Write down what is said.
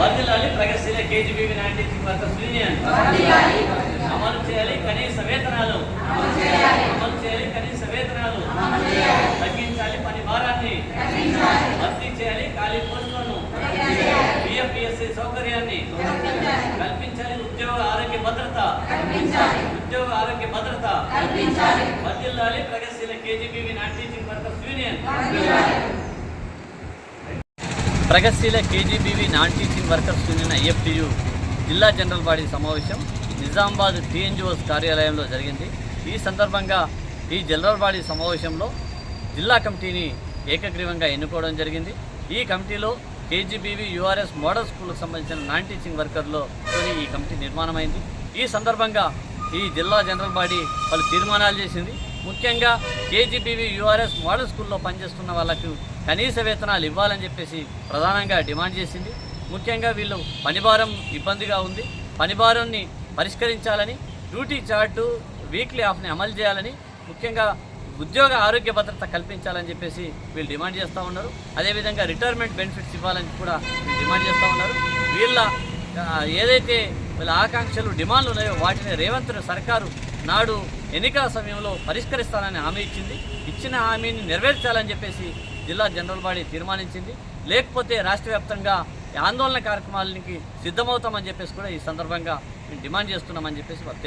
వర్ధిల్లాలి. ప్రగతిశీల KGBV teaching workers union అమలు చేయాలి కనీస వేతనాలు. అమలు చేయాలి. కనీస వేతనాలు. తగ్గించాలి పని భారాన్ని. భర్తీ చేయాలి ఖాళీ పోస్టులను. పిఎఫ్పిఎస్సి సౌకర్యాన్ని. కల్పించాలి ఉద్యోగ ఆరోగ్య భద్రత. ఉద్యోగ ఆరోగ్య భద్రత. వర్ధిల్లాలి ప్రగతిశీల KGBV non teaching workers union ప్రగతిశీల KGBV non teaching workers union IFTU జిల్లా జనరల్ బాడీ సమావేశం నిజామాబాద్ టీఎన్జిఓస్ కార్యాలయంలో జరిగింది. ఈ సందర్భంగా ఈ జనరల్ బాడీ సమావేశంలో జిల్లా కమిటీని ఏకగ్రీవంగా ఎన్నుకోవడం జరిగింది. ఈ కమిటీలో కేజీబీవి యూఆర్ఎస్ మోడల్ స్కూల్కి సంబంధించిన నాన్ టీచింగ్ వర్కర్లో ఈ కమిటీ నిర్మాణమైంది. ఈ సందర్భంగా ఈ జిల్లా జనరల్ బాడీ పలు తీర్మానాలు చేసింది. ముఖ్యంగా కేజీబీవీ యూఆర్ఎస్ మోడల్ స్కూల్లో పనిచేస్తున్న వాళ్ళకు కనీస వేతనాలు ఇవ్వాలని చెప్పేసి ప్రధానంగా డిమాండ్ చేసింది. ముఖ్యంగా వీళ్ళు పనిభారం ఇబ్బందిగా ఉంది. పనిభారాన్ని పరిష్కరించాలని డ్యూటీ చార్టు వీక్లీ ఆఫ్ని అమలు చేయాలని ముఖ్యంగా ఉద్యోగ ఆరోగ్య భద్రత కల్పించాలని చెప్పేసి వీళ్ళు డిమాండ్ చేస్తూ ఉన్నారు. అదేవిధంగా రిటైర్మెంట్ బెనిఫిట్స్ ఇవ్వాలని కూడా డిమాండ్ చేస్తూ ఉన్నారు. వీళ్ళ ఏదైతే వీళ్ళ ఆకాంక్షలు డిమాండ్లు ఉన్నాయో వాటిని రేవంత్ సర్కారు నాడు ఎన్నికల సమయంలో పరిష్కరిస్తానని హామీ ఇచ్చింది. ఇచ్చిన హామీని నెరవేర్చాలని చెప్పేసి జిల్లా జనరల్ బాడీ తీర్మానించింది. లేకపోతే రాష్ట్ర వ్యాప్తంగా ఆందోళన కార్యక్రమాలకి సిద్ధమవుతామని చెప్పేసి కూడా ఈ సందర్భంగా మేము డిమాండ్ చేస్తున్నామని చెప్పేసి వారు